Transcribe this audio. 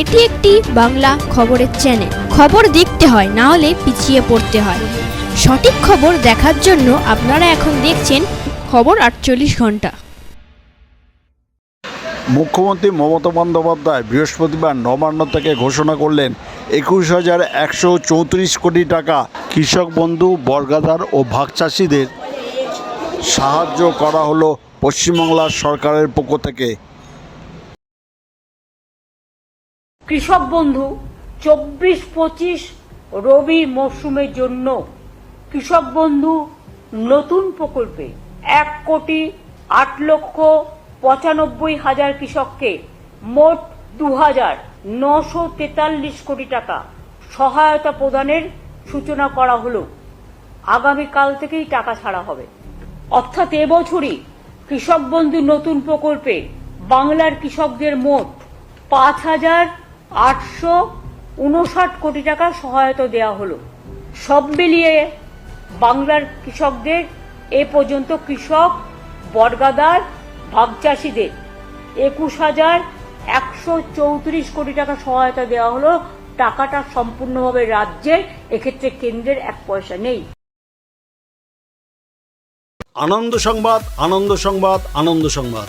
এটি একটি বাংলা খবরের চ্যানেল খবর দেখতে হয়, না হলে পিছিয়ে পড়তে হয়। সঠিক খবর দেখার জন্য আপনারা এখন দেখছেন খবর আটচল্লিশ ঘণ্টা। মুখ্যমন্ত্রী মমতা বন্দ্যোপাধ্যায় বৃহস্পতিবার নবান্ন থেকে ঘোষণা করলেন, একুশ হাজার একশো চৌত্রিশ কোটি টাকা কৃষক বন্ধু বর্গাদার ও ভাগ চাষিদের সাহায্য করা হলো পশ্চিমবাংলার সরকারের পক্ষ থেকে। কৃষক বন্ধু, চব্বিশ পঁচিশ রবি মরশুমের জন্য কৃষক বন্ধু, নতুন প্রকল্পে এক কোটি আট লক্ষ পঁচানব্বই হাজার কৃষককে মোট দু হাজার নশো তেতাল্লিশ কোটি টাকা সহায়তা প্রদানের সূচনা করা হলো। আগামীকাল থেকেই টাকা ছাড়া হবে। অর্থাৎ এবছরই কৃষক বন্ধু নতুন প্রকল্পে বাংলার কৃষকদের মোট পাঁচ হাজার আটশো উনষাট কোটি টাকা সহায়তা দেওয়া হলো। সব মিলিয়ে বাংলার কৃষকদের এ পর্যন্ত কৃষক বর্গাদার ভাগচাষীদের একুশ হাজার একশো চৌত্রিশ কোটি টাকা সহায়তা দেওয়া হলো। টাকাটা সম্পূর্ণভাবে রাজ্যের এক্ষেত্রে কেন্দ্রের এক পয়সা নেই। আনন্দ সংবাদ আনন্দ সংবাদ আনন্দ সংবাদ।